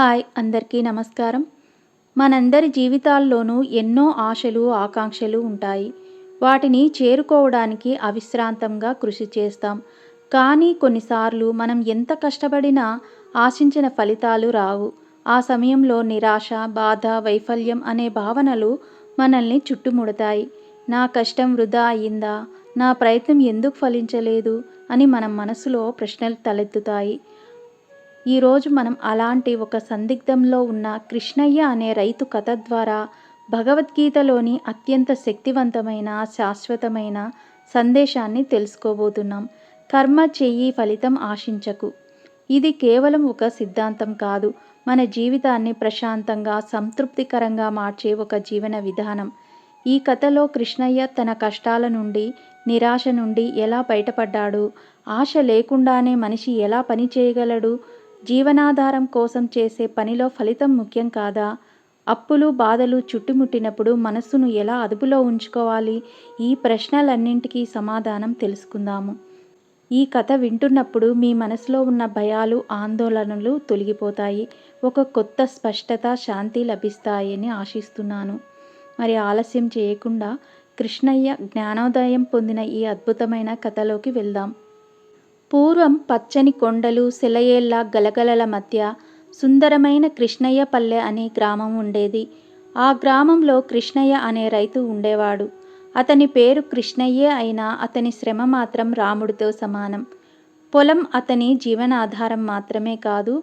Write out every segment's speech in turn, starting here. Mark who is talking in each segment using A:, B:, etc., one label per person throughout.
A: Hi అందరికీ నమస్కారం. మనందరి జీవితాల్లోనూ ఎన్నో ఆశలు ఆకాంక్షలు ఉంటాయి. వాటిని చేరుకోవడానికి అవిశ్రాంతంగా కృషి చేస్తాం. కానీ కొన్నిసార్లు మనం ఎంత కష్టపడినా ఆశించిన ఫలితాలు రావు. ఆ సమయంలో నిరాశ బాధ వైఫల్యం అనే భావనలు మనల్ని చుట్టుముడతాయి. నా కష్టం వృధా అయ్యిందా? నా ప్రయత్నం ఎందుకు ఫలించలేదు? అని మన మనసులో ప్రశ్నలు తలెత్తుతాయి. ఈరోజు మనం అలాంటి ఒక సందిగ్ధంలో ఉన్న కృష్ణయ్య అనే రైతు కథ ద్వారా భగవద్గీతలోని అత్యంత శక్తివంతమైన శాశ్వతమైన సందేశాన్ని తెలుసుకోబోతున్నాం. కర్మ చెయ్యి ఫలితం ఆశించకు. ఇది కేవలం ఒక సిద్ధాంతం కాదు. మన జీవితాన్ని ప్రశాంతంగా సంతృప్తికరంగా మార్చే ఒక జీవన విధానం. ఈ కథలో కృష్ణయ్య తన కష్టాల నుండి నిరాశ నుండి ఎలా బయటపడ్డాడు? ఆశ లేకుండానే మనిషి ఎలా పని చేయగలడు? జీవనాధారం కోసం చేసే పనిలో ఫలితం ముఖ్యం కాదా? అప్పులు బాధలు చుట్టుముట్టినప్పుడు మనస్సును ఎలా అదుపులో ఉంచుకోవాలి? ఈ ప్రశ్నలన్నింటికీ సమాధానం తెలుసుకుందాము. ఈ కథ వింటున్నప్పుడు మీ మనసులో ఉన్న భయాలు ఆందోళనలు తొలగిపోతాయి. ఒక కొత్త స్పష్టత శాంతి లభిస్తాయని ఆశిస్తున్నాను. మరి ఆలస్యం చేయకుండా కృష్ణయ్య జ్ఞానోదయం పొందిన ఈ అద్భుతమైన కథలోకి వెళ్దాం. పూర్వం పచ్చని కొండలు సెలయేళ్ళ గలగలల మధ్య సుందరమైన కృష్ణయ్య పల్లె అనే గ్రామం ఉండేది. ఆ గ్రామంలో కృష్ణయ్య అనే రైతు ఉండేవాడు. అతని పేరు కృష్ణయ్యే అయినా అతని శ్రమ మాత్రం రాముడితో సమానం. పొలం అతని జీవనాధారం మాత్రమే కాదు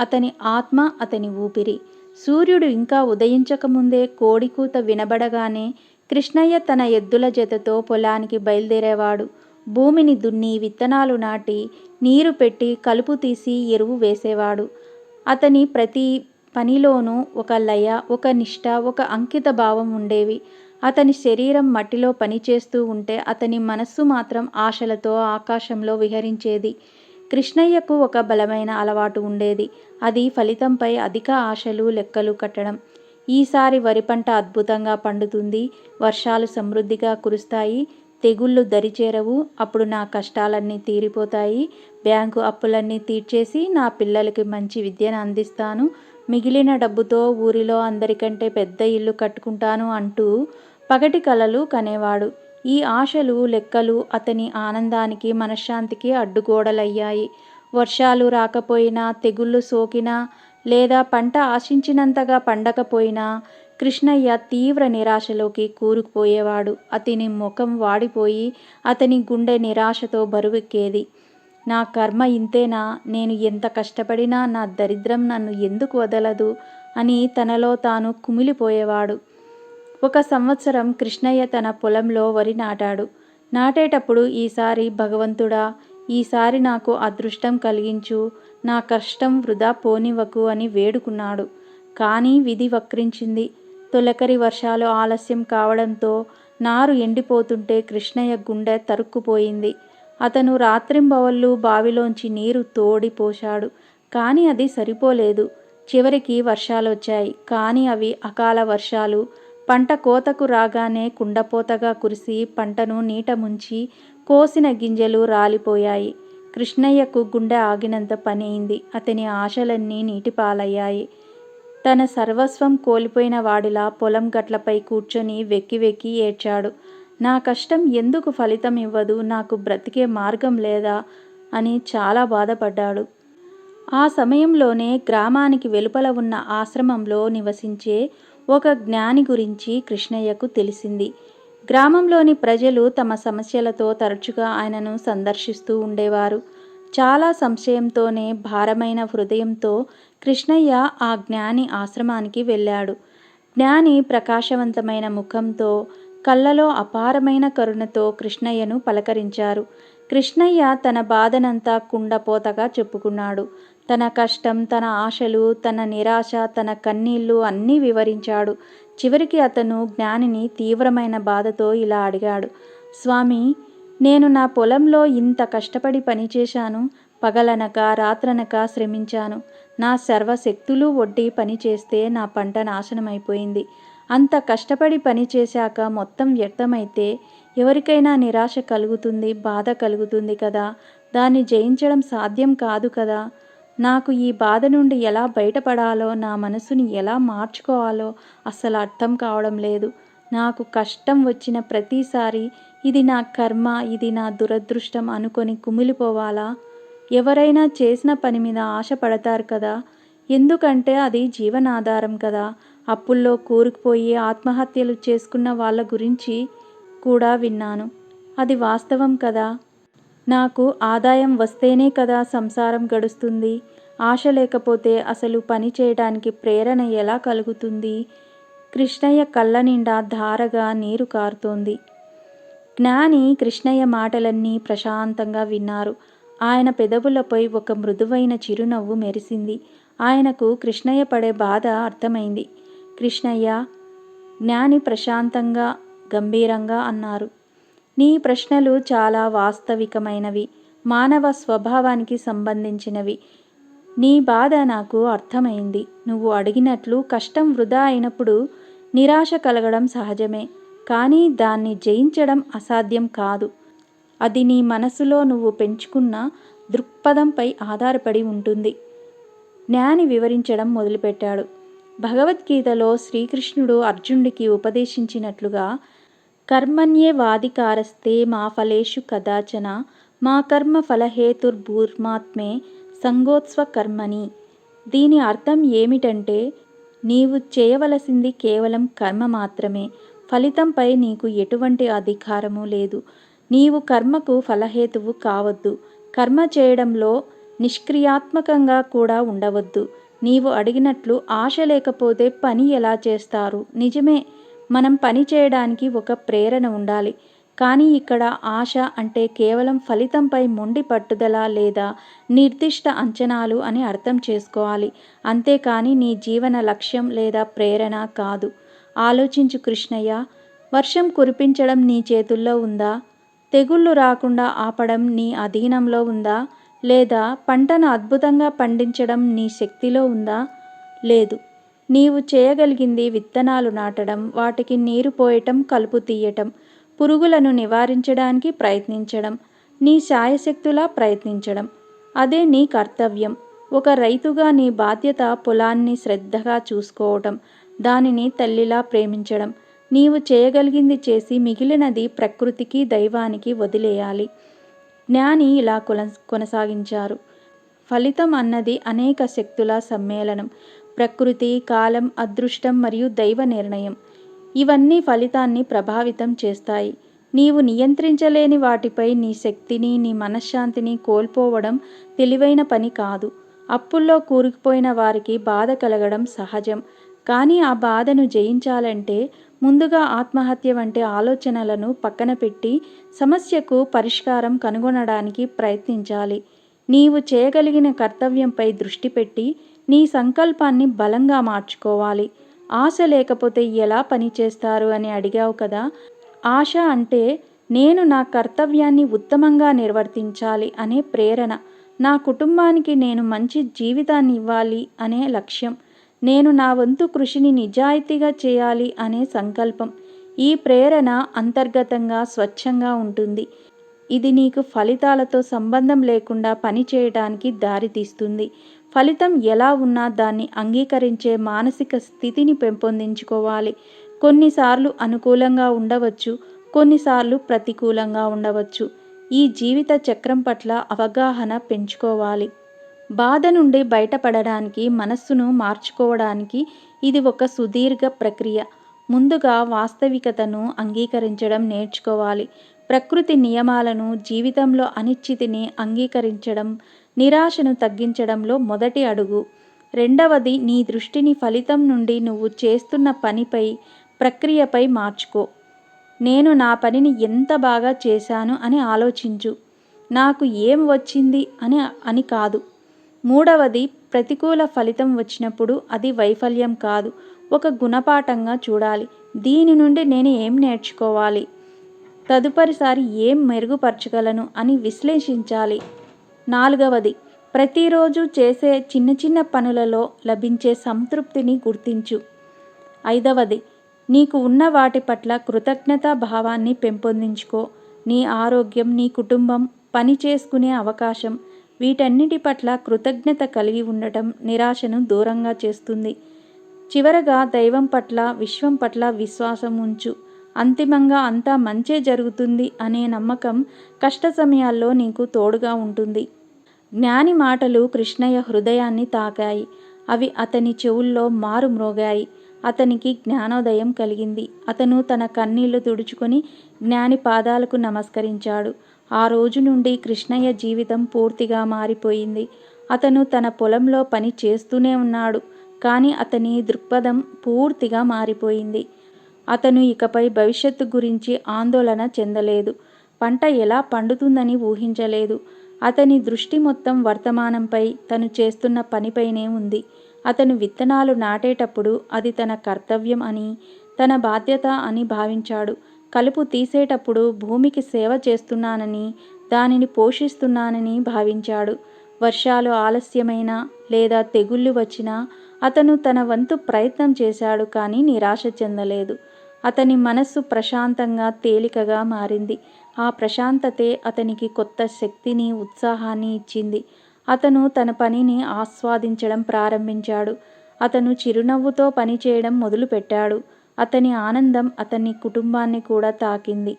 A: అతని ఆత్మ అతని ఊపిరి. సూర్యుడు ఇంకా ఉదయించకముందే కోడికూత వినబడగానే కృష్ణయ్య తన ఎద్దుల జతతో పొలానికి బయలుదేరేవాడు. భూమిని దున్ని విత్తనాలు నాటి నీరు పెట్టి కలుపు తీసి ఎరువు వేసేవాడు. అతని ప్రతి పనిలోనూ ఒక లయ ఒక నిష్ఠ ఒక అంకిత భావం ఉండేవి. అతని శరీరం మట్టిలో పనిచేస్తూ ఉంటే అతని మనస్సు మాత్రం ఆశలతో ఆకాశంలో విహరించేది. కృష్ణయ్యకు ఒక బలమైన అలవాటు ఉండేది. అది ఫలితంపై అధిక ఆశలు లెక్కలు కట్టడం. ఈసారి వరి పంట అద్భుతంగా పండుతుంది. వర్షాలు సమృద్ధిగా కురుస్తాయి. తెగుళ్ళు దరిచేరవు. అప్పుడు నా కష్టాలన్నీ తీరిపోతాయి. బ్యాంకు అప్పులన్నీ తీర్చేసి నా పిల్లలకి మంచి విద్యను అందిస్తాను. మిగిలిన డబ్బుతో ఊరిలో అందరికంటే పెద్ద ఇల్లు కట్టుకుంటాను అంటూ పగటి కలలు కనేవాడు. ఈ ఆశలు లెక్కలు అతని ఆనందానికి మనశ్శాంతికి అడ్డుగోడలయ్యాయి. వర్షాలు రాకపోయినా తెగుళ్ళు సోకినా లేదా పంట ఆశించినంతగా పండకపోయినా కృష్ణయ్య తీవ్ర నిరాశలోకి కూరుకుపోయేవాడు. అతని ముఖం వాడిపోయి అతని గుండె నిరాశతో బరువెక్కేది. నా కర్మ ఇంతేనా? నేను ఎంత కష్టపడినా నా దరిద్రం నన్ను ఎందుకు వదలదు? అని తనలో తాను కుమిలిపోయేవాడు. ఒక సంవత్సరం కృష్ణయ్య తన పొలంలో వరి నాటాడు. నాటేటప్పుడు ఈసారి భగవంతుడా ఈసారి నాకు అదృష్టం కలిగించు నా కష్టం వృధా పోనివ్వకు అని వేడుకున్నాడు. కానీ విధి వక్రించింది. తొలకరి వర్షాలు ఆలస్యం కావడంతో నారు ఎండిపోతుంటే కృష్ణయ్య గుండె తరుక్కుపోయింది. అతను రాత్రింబవళ్ళు బావిలోంచి నీరు తోడి పోశాడు. కానీ అది సరిపోలేదు. చివరికి వర్షాలు వచ్చాయి కానీ అవి అకాల వర్షాలు. పంట కోతకు రాగానే కుండపోతగా కురిసి పంటను నీట ముంచి కోసిన గింజలు రాలిపోయాయి. కృష్ణయ్యకు గుండె ఆగినంత పనైంది అతని ఆశలన్నీ నీటిపాలయ్యాయి. తన సర్వస్వం కోల్పోయిన వాడిలా పొలం గట్లపై కూర్చొని వెక్కి వెక్కి ఏడ్చాడు. నా కష్టం ఎందుకు ఫలితం ఇవ్వదు? నాకు బ్రతికే మార్గం లేదా? అని చాలా బాధపడ్డాడు. ఆ సమయంలోనే గ్రామానికి వెలుపల ఉన్న ఆశ్రమంలో నివసించే ఒక జ్ఞాని గురించి కృష్ణయ్యకు తెలిసింది. గ్రామంలోని ప్రజలు తమ సమస్యలతో తరచుగా ఆయనను సందర్శిస్తూ ఉండేవారు. చాలా సంశయంతోనే భారమైన హృదయంతో కృష్ణయ్య ఆ జ్ఞాని ఆశ్రమానికి వెళ్ళాడు. జ్ఞాని ప్రకాశవంతమైన ముఖంతో కళ్ళలో అపారమైన కరుణతో కృష్ణయ్యను పలకరించారు. కృష్ణయ్య తన బాధనంతా కుండపోతగా చెప్పుకున్నాడు. తన కష్టం తన ఆశలు తన నిరాశ తన కన్నీళ్ళు అన్నీ వివరించాడు. చివరికి అతను జ్ఞానిని తీవ్రమైన బాధతో ఇలా అడిగాడు. స్వామి నేను నా పొలంలో ఇంత కష్టపడి పనిచేశాను పగలనక రాత్రనక శ్రమించాను. నా సర్వశక్తులు ఒడ్డి పనిచేస్తే నా పంట నాశనమైపోయింది. అంత కష్టపడి పనిచేశాక మొత్తం వ్యర్థమైతే ఎవరికైనా నిరాశ కలుగుతుంది బాధ కలుగుతుంది కదా. దాన్ని జయించడం సాధ్యం కాదు కదా. నాకు ఈ బాధ నుండి ఎలా బయటపడాలో నా మనసుని ఎలా మార్చుకోవాలో అస్సలు అర్థం కావడం లేదు. నాకు కష్టం వచ్చిన ప్రతిసారి ఇది నా కర్మ ఇది నా దురదృష్టం అనుకొని కుమిలిపోవాలా? ఎవరైనా చేసిన పని మీద ఆశపడతారు కదా? ఎందుకంటే అది జీవనాధారం కదా. అప్పుల్లో కూరుకుపోయి ఆత్మహత్యలు చేసుకున్న వాళ్ళ గురించి కూడా విన్నాను. అది వాస్తవం కదా. నాకు ఆదాయం వస్తేనే కదా సంసారం గడుస్తుంది. ఆశ లేకపోతే అసలు పని చేయడానికి ప్రేరణ ఎలా కలుగుతుంది? కృష్ణయ్య కళ్ళ నిండా ధారగా నీరు కారుతోంది. జ్ఞాని కృష్ణయ్య మాటలన్నీ ప్రశాంతంగా విన్నారు. ఆయన పెదవులపై ఒక మృదువైన చిరునవ్వు మెరిసింది. ఆయనకు కృష్ణయ్య పడే బాధ అర్థమైంది. కృష్ణయ్య జ్ఞాని ప్రశాంతంగా గంభీరంగా అన్నారు. నీ ప్రశ్నలు చాలా వాస్తవికమైనవి. మానవ స్వభావానికి సంబంధించినవి. నీ బాధ నాకు అర్థమైంది. నువ్వు అడిగినట్లు కష్టం వృధా అయినప్పుడు నిరాశ కలగడం సహజమే. కానీ దాన్ని జయించడం అసాధ్యం కాదు. అది నీ మనసులో నువ్వు పెంచుకున్న దృక్పథంపై ఆధారపడి ఉంటుంది. జ్ఞాని వివరించడం మొదలుపెట్టాడు. భగవద్గీతలో శ్రీకృష్ణుడు అర్జునుడికి ఉపదేశించినట్లుగా కర్మణ్యేవాధికారస్తే మా ఫలేషు కదాచన మా కర్మ ఫలహేతుర్భూర్మాత్మే సంగోత్స్వ కర్మని దీని అర్థం ఏమిటంటే నీవు చేయవలసింది కేవలం కర్మ మాత్రమే ఫలితంపై నీకు ఎటువంటి అధికారము లేదు. నీవు కర్మకు ఫలహేతువు కావద్దు. కర్మ చేయడంలో నిష్క్రియాత్మకంగా కూడా ఉండవద్దు. నీవు అడిగినట్లు ఆశ లేకపోతే పని ఎలా చేస్తారు? నిజమే మనం పని చేయడానికి ఒక ప్రేరణ ఉండాలి. కానీ ఇక్కడ ఆశ అంటే కేవలం ఫలితంపై మొండి పట్టుదల లేదా నిర్దిష్ట అంచనాలు అని అర్థం చేసుకోవాలి. అంతేకాని నీ జీవన లక్ష్యం లేదా ప్రేరణ కాదు. ఆలోచించు కృష్ణయ్య వర్షం కురిపించడం నీ చేతుల్లో ఉందా? తెగుళ్ళు రాకుండా ఆపడం నీ అధీనంలో ఉందా? లేదా పంటను అద్భుతంగా పండించడం నీ శక్తిలో ఉందా? లేదు. నీవు చేయగలిగింది విత్తనాలు నాటడం వాటికి నీరు పోయటం కలుపు తీయటం పురుగులను నివారించడానికి ప్రయత్నించడం నీ శాయశక్తులా ప్రయత్నించడం. అదే నీ కర్తవ్యం. ఒక రైతుగా నీ బాధ్యత పొలాన్ని శ్రద్ధగా చూసుకోవటం దానిని తల్లిలా ప్రేమించడం. నీవు చేయగలిగింది చేసి మిగిలినది ప్రకృతికి దైవానికి వదిలేయాలి. జ్ఞాని ఇలా కొనసాగించారు. ఫలితం అన్నది అనేక శక్తుల సమ్మేళనం. ప్రకృతి కాలం అదృష్టం మరియు దైవ నిర్ణయం. ఇవన్నీ ఫలితాన్ని ప్రభావితం చేస్తాయి. నీవు నియంత్రించలేని వాటిపై నీ శక్తిని నీ మనశ్శాంతిని కోల్పోవడం తెలివైన పని కాదు. అప్పుల్లో కూరుకుపోయిన వారికి బాధ కలగడం సహజం. కానీ ఆ బాధను జయించాలంటే ముందుగా ఆత్మహత్య వంటి ఆలోచనలను పక్కన పెట్టి సమస్యకు పరిష్కారం కనుగొనడానికి ప్రయత్నించాలి. నీవు చేయగలిగిన కర్తవ్యంపై దృష్టి పెట్టి నీ సంకల్పాన్ని బలంగా మార్చుకోవాలి. ఆశ లేకపోతే ఎలా పని చేస్తారు అని అడిగావు కదా? ఆశ అంటే నేను నా కర్తవ్యాన్ని ఉత్తమంగా నిర్వర్తించాలి అనే ప్రేరణ. నా కుటుంబానికి నేను మంచి జీవితాన్ని ఇవ్వాలి అనే లక్ష్యం. నేను నా వంతు కృషిని నిజాయితీగా చేయాలి అనే సంకల్పం. ఈ ప్రేరణ అంతర్గతంగా స్వచ్ఛంగా ఉంటుంది. ఇది నీకు ఫలితాలతో సంబంధం లేకుండా పనిచేయడానికి దారితీస్తుంది ఫలితం ఎలా ఉన్నా దాన్ని అంగీకరించే మానసిక స్థితిని పెంపొందించుకోవాలి. కొన్నిసార్లు అనుకూలంగా ఉండవచ్చు కొన్నిసార్లు ప్రతికూలంగా ఉండవచ్చు. ఈ జీవిత చక్రం పట్ల అవగాహన పెంచుకోవాలి. బాధ నుండి బయటపడడానికి మనస్సును మార్చుకోవడానికి ఇది ఒక సుదీర్ఘ ప్రక్రియ. ముందుగా వాస్తవికతను అంగీకరించడం నేర్చుకోవాలి. ప్రకృతి నియమాలను జీవితంలో అనిశ్చితిని అంగీకరించడం నిరాశను తగ్గించడంలో మొదటి అడుగు. రెండవది నీ దృష్టిని ఫలితం నుండి నువ్వు చేస్తున్న పనిపై ప్రక్రియపై మార్చుకో. నేను నా పనిని ఎంత బాగా చేశాను అని ఆలోచించు. నాకు ఏం వచ్చింది అని అని కాదు. మూడవది ప్రతికూల ఫలితం వచ్చినప్పుడు అది వైఫల్యం కాదు. ఒక గుణపాఠంగా చూడాలి. దీని నుండి నేను ఏం నేర్చుకోవాలి? తదుపరిసారి ఏం మెరుగుపరచగలను అని విశ్లేషించాలి. నాలుగవది ప్రతిరోజు చేసే చిన్న చిన్న పనులలో లభించే సంతృప్తిని గుర్తించు. ఐదవది నీకు ఉన్న వాటి పట్ల కృతజ్ఞతా భావాన్ని పెంపొందించుకో. నీ ఆరోగ్యం నీ కుటుంబం పని చేసుకునే అవకాశం వీటన్నిటి పట్ల కృతజ్ఞత కలిగి ఉండటం నిరాశను దూరంగా చేస్తుంది. చివరగా దైవం పట్ల విశ్వం పట్ల విశ్వాసం ఉంచు. అంతిమంగా అంతా మంచే జరుగుతుంది అనే నమ్మకం కష్ట సమయాల్లో నీకు తోడుగా ఉంటుంది. జ్ఞాని మాటలు కృష్ణయ్య హృదయాన్ని తాకాయి. అవి అతని చెవుల్లో మారు మ్రోగాయి అతనికి జ్ఞానోదయం కలిగింది. అతను తన కన్నీళ్ళు తుడుచుకొని జ్ఞాని పాదాలకు నమస్కరించాడు. ఆ రోజు నుండి కృష్ణయ్య జీవితం పూర్తిగా మారిపోయింది. అతను తన పొలంలో పని చేస్తూనే ఉన్నాడు కానీ అతని దృక్పథం పూర్తిగా మారిపోయింది. అతను ఇకపై భవిష్యత్తు గురించి ఆందోళన చెందలేదు. పంట ఎలా పండుతుందని ఊహించలేదు. అతని దృష్టి మొత్తం వర్తమానంపై తను చేస్తున్న పనిపైనే ఉంది. అతను విత్తనాలు నాటేటప్పుడు అది తన కర్తవ్యం అని తన బాధ్యత అని భావించాడు. కలుపు తీసేటప్పుడు భూమికి సేవ చేస్తున్నానని దానిని పోషిస్తున్నానని భావించాడు. వర్షాలు ఆలస్యమైన లేదా తెగుళ్ళు వచ్చినా అతను తన వంతు ప్రయత్నం చేశాడు కానీ నిరాశ చెందలేదు. అతని మనస్సు ప్రశాంతంగా తేలికగా మారింది. ఆ ప్రశాంతతే అతనికి కొత్త శక్తిని ఉత్సాహాన్ని ఇచ్చింది. అతను తన పనిని ఆస్వాదించడం ప్రారంభించాడు. అతను చిరునవ్వుతో పనిచేయడం మొదలుపెట్టాడు. అతని ఆనందం అతని కుటుంబాన్ని కూడా తాకింది.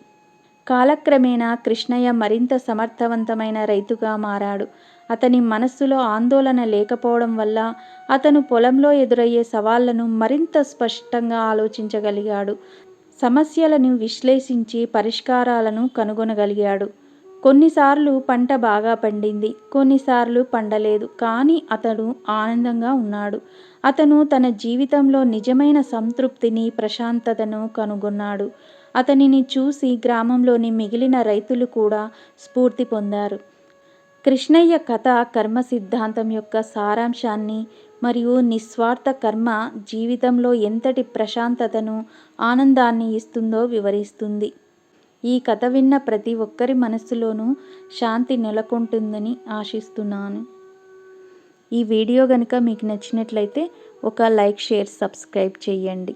A: కాలక్రమేణా కృష్ణయ్య మరింత సమర్థవంతమైన రైతుగా మారాడు. అతని మనస్సులో ఆందోళన లేకపోవడం వల్ల అతను పొలంలో ఎదురయ్యే సవాళ్ళను మరింత స్పష్టంగా ఆలోచించగలిగాడు. సమస్యలను విశ్లేషించి పరిష్కారాలను కనుగొనగలిగాడు. కొన్నిసార్లు పంట బాగా పండింది కొన్నిసార్లు పండలేదు. కానీ అతడు ఆనందంగా ఉన్నాడు. అతను తన జీవితంలో నిజమైన సంతృప్తిని ప్రశాంతతను కనుగొన్నాడు. అతనిని చూసి గ్రామంలోని మిగిలిన రైతులు కూడా స్ఫూర్తి పొందారు. కృష్ణయ్య కథ కర్మ సిద్ధాంతం యొక్క సారాంశాన్ని మరియు నిస్వార్థ కర్మ జీవితంలో ఎంతటి ప్రశాంతతను ఆనందాన్ని ఇస్తుందో వివరిస్తుంది. ఈ కథ విన్న ప్రతి ఒక్కరి మనస్సులోనూ శాంతి నెలకొంటుందని ఆశిస్తున్నాను. ఈ వీడియో కనుక మీకు నచ్చినట్లయితే ఒక లైక్ షేర్ సబ్స్క్రైబ్ చేయండి.